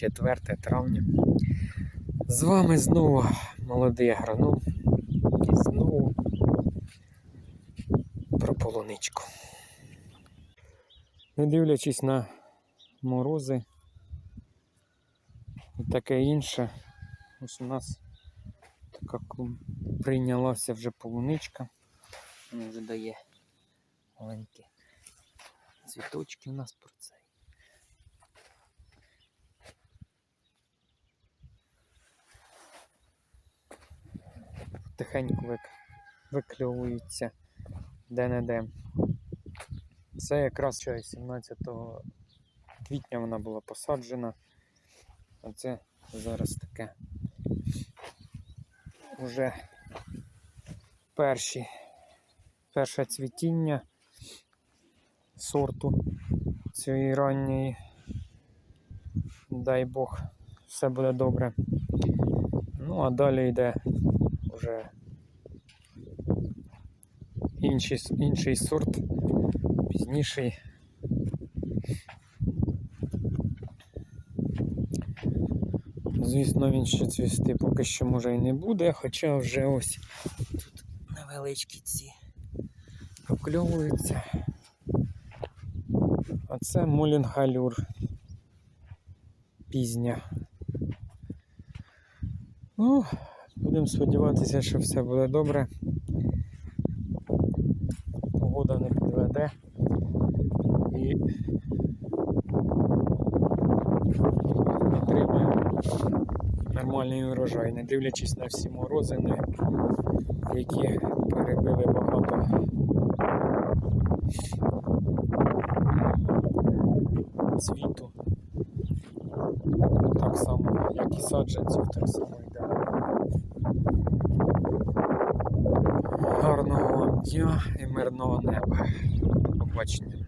4 травня. З вами знову молодий агроном. І знову про полуничку. Не дивлячись на морози і таке інше, ось у нас така прийнялася вже полуничка. Вона вже дає маленькі цвіточки у нас про цей. Вик... викльовуються де-не-де. Це якраз що 17 квітня вона була посаджена. А це зараз таке вже перші, перше цвітіння сорту цієї ранньої. Дай Бог, все буде добре. Ну, а далі йде вже інший, інший сорт, пізніший. Звісно, він ще цвісти поки що може і не буде, хоча вже ось тут невеличкі ці прокльовуються. А це мулінгалюр пізня. Ну, будемо сподіватися, що все буде добре. Погода не підведе. І отримаємо нормальний урожай, не дивлячись на всі морозини, які перебили багато цвіту. Так само, як і саджанців, так само йде. Дня і мирного неба. До побачення.